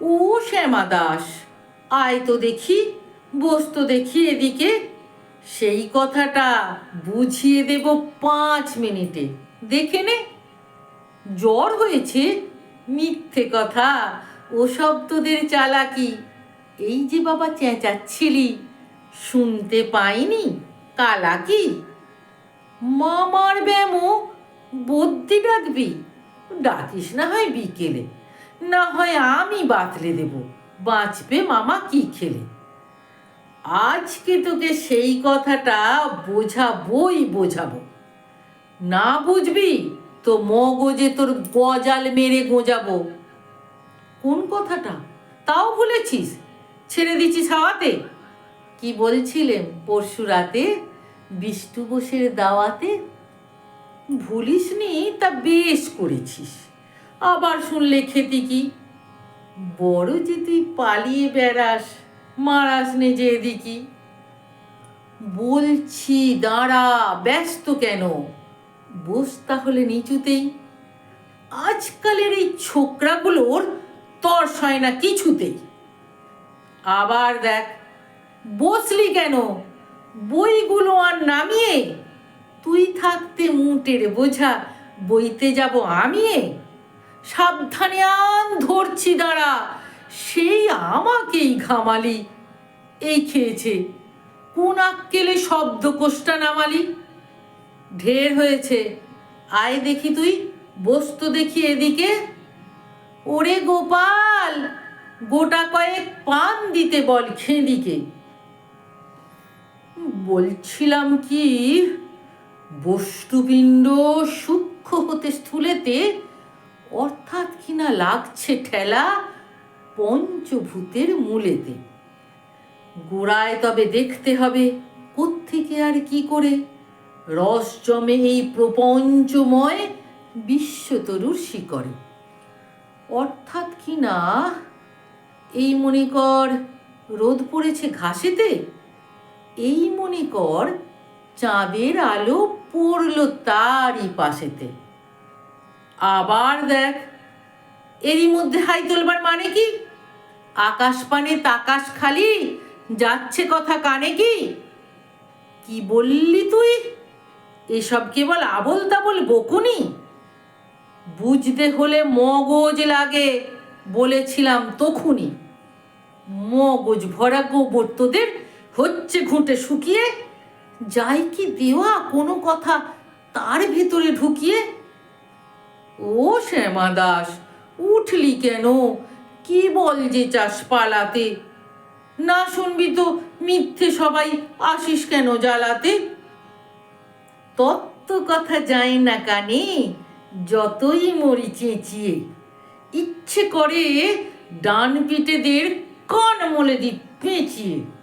ও শ্যামা দাস, আয় তো দেখি, বস তো দেখি এদিকে। সেই কথাটা বুঝিয়ে দেব পাঁচ মিনিটে। দেখে নে, জ্বর হয়েছে, মিথ্যে কথা, ওসব তোদের চালাকি। এই যে বাবা চেঁচাচ্ছিলি, শুনতে পাইনি, কালাকি। মামার ব্যামো বদ্যি ডাকবি, ডাকিস না হয় বিকেলে। না হয় আমি বাতলে দেব। বাঁচবে মামা কি খেলে? আজকে তোকে সেই কথাটা বোঝাবই বোঝাবো। না বুঝবি তো মগজে তোর গজাল মেরে গোজাবো। কোন কথাটা? তাও ভুলেছিস? ছেড়ে দিচ্ছিস হাওয়াতে? কি বলছিলেন পরশু রাতে বিষ্টু বোসের দাওয়াতে? ভুলিসনি তা বেশ করেছিস। আবার শুনলে খেতি কি? বড় যে তুই পালিয়ে বেড়াস, মারাস নে যে বলছি, দাঁড়া, ব্যস্ত কেন? বস তাহলে নিচুতেই। আজকালের এই ছোকরাগুলোর তর্স হয় না কিছুতেই। আবার দেখ, বসলি কেন? বইগুলো আর নামিয়ে? তুই থাকতে মুটের বোঝা, বইতে যাব আমিয়ে? সাবধানে আন ধরছি দাঁড়া। সেই আমাকেই ঘামালি। এই খেয়েছে। কোন আক্কেলে শব্দ কোষ্টা নামালি? ঢের হয়েছে। আয় দেখি তুই, বসতো দেখি এদিকে। ওরে গোপাল, গোটা কয়েক পান দিতে বল খেঁদিকে। বলছিলাম কি, বস্তুপিণ্ড সূক্ষ্ম হতে স্থূলেতে অর্থাৎ কিনা লাগছে ঠেলা? পঞ্চভূতের মূলেতে। গোড়ায় তবে দেখতে হবে, কোত্থেকে আর কি করে? রস জমে এই প্রপঞ্চময় বিশ্বতরুর শিকরে অর্থাৎ কি না? এই মনে কর রোদ পড়েছে ঘাসেতে? এই মনে কর চাঁদের আলো পড়ল তারই পাশেতে। আবার দেখ, এরই মধ্যে হাই তোলবার মানে কি? আকাশ পানে তাকাশ খালি, যাচ্ছে কথা কানে কি? কি বললি তুই? এসব কেবল আবল তাবল বকুনি? বুঝতে হলে মগজ লাগে, বলেছিলাম তখনই মগজ ভরা গোবর তোদের হচ্ছে ঘুঁটে শুকিয়ে, যাই কি দেওয়া কোনো কথা তার ভেতরে ঢুকিয়ে ও শ্যামা দাস, উঠলি কেন? কি বল যে চাষ পালাতে? না শুনবি তো মিথ্যে সবাই আসিস কেন জ্বালাতে? তত্ত্ব কথা যায় না কানে, যতই মরি চেঁচিয়ে। ইচ্ছে করে ডান পিটেদের কান মলে দি পেঁচিয়ে।